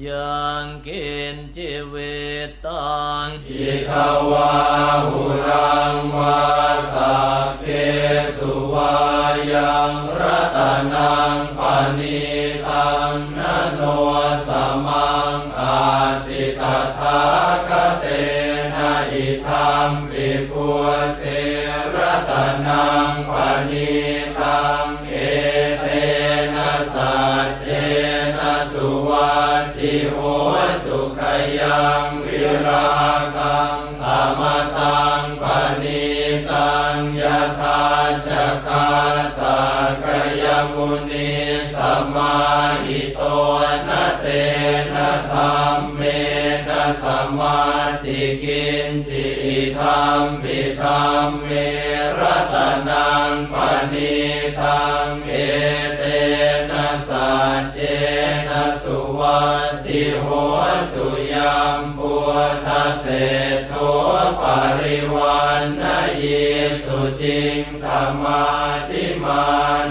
ยังกินจิเวตังอิทาวาหุรังวาสักเคสุวายังรัตนังปณิตังนโนสมังอาติตถาคเตนะอิธัมปิพุเตรัตนังปณิ งยถาชคาสักยมุนีสมาหิโตนะเตนะธรรมเมนะสัมมาติกินจิธรรมปิธรรมเมรัตนังปณิตังเอเตนะสัจเจนะสุวัตติโหตุยัมพุทธเศรษโทปริวันนะเย สุจิงสมาธิมา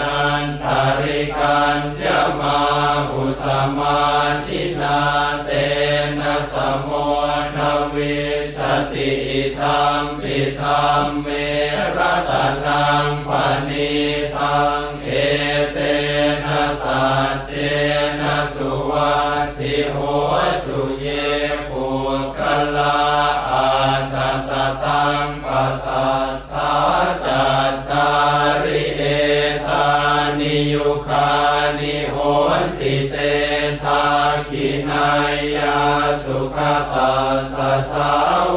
นันตริกันยมาหุสมาธินาเตนะสมโมนวิสติธรรมปิธรรมเมรตนังปณิ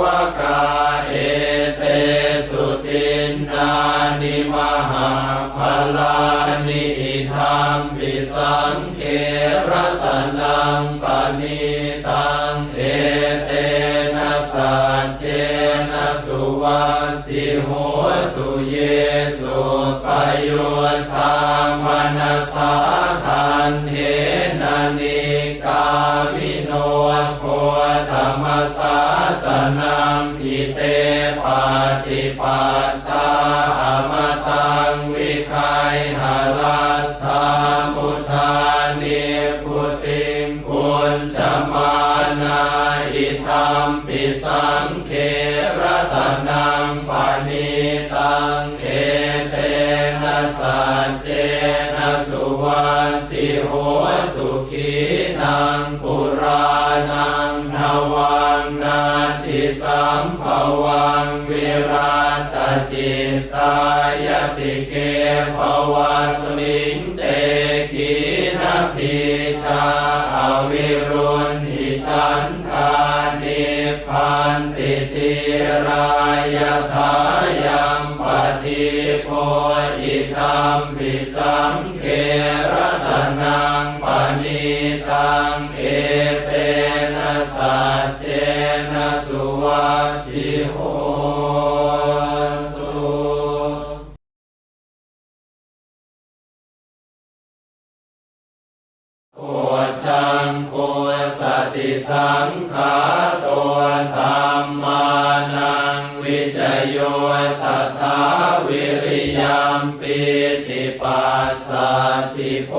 วกาเอเตสุตินนานิมหาพลานิธรรมปิสังเครตนังปณิตังเอเตนะสัจเจนะสุวัตติโหตุเยสุปโยธามนัสสาทันเทนานิกามิโนโคธรรมสา สนัมพิเตปาติปัตตาอมตังวิคัยหาลัตถามุทานิพุติงปุณสมานาอิธรรมปิสัง วัสมิงเตขีนาพิชาอวิรุณหิฉันทานิพันติทิรายทายังปฏิโพอิธรรมปิสังเครตนังปณิตังเโอชังโคสติสังขาตัวธรรมานังวิจโยตถาวิริยมปิติปัสสะทิโพ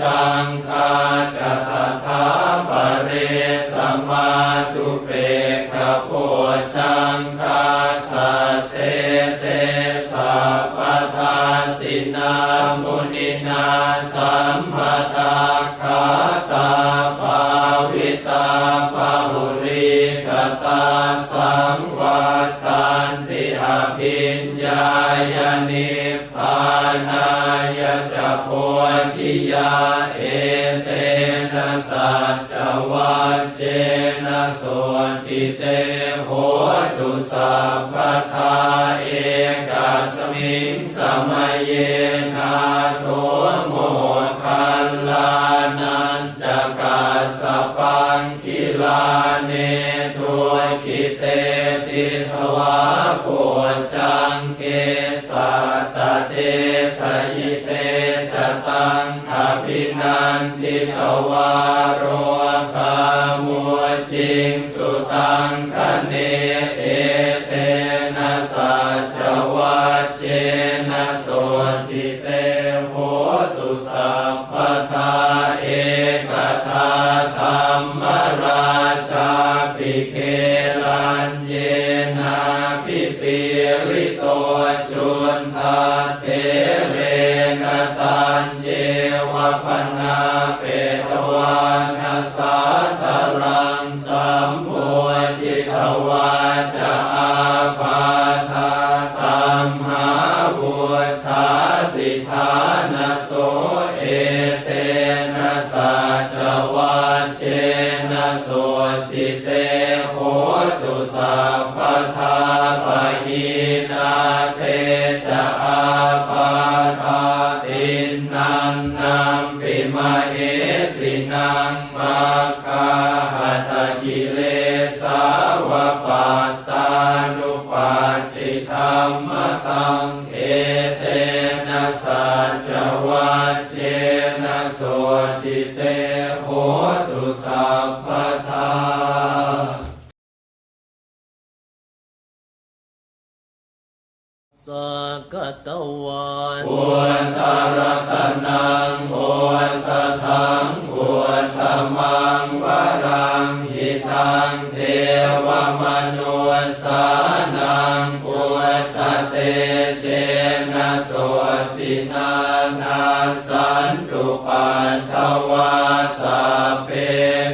ชังคาจตถาปเรสมาตุเปกขโพชังคาสตเตเตสัพพทาสินามุนินาสัมปทา จะโพธิยาเอเตนะสัจวัชเชนะโสติเตโหตุสัพพทาเอกสมิงสมัยเยนาโทโมคัลลานันจะกาสปังคิลาเนทุกิเตติสวะโพชังเคสัตเตสยิเต นันติตวารโร นาเตจะอาปาทาตินังนัมปิมาเอสินังมาคาหัตกิเลสาวปัตตานุปัตติธรรมตังเอเต สกตวันอุตรตนังโอสถังอุตตมังวรังหิทังเทวมนุสานังอุตตเตเชนะโสตินานาสันตุปันทวาสัพเพ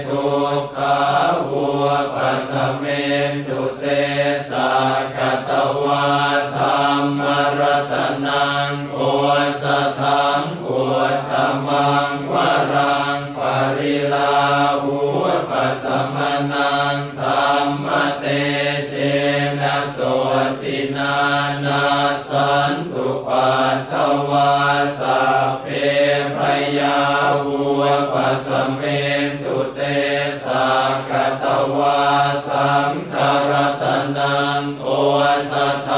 ทุกขาวัวปัสเมนตุเตสัก มเตเชนะโสตินานาสันตุปัตถวาสัพเพพยาบัวปัสเมนตุเตสักกตวาสังฆรัตนังโอสถั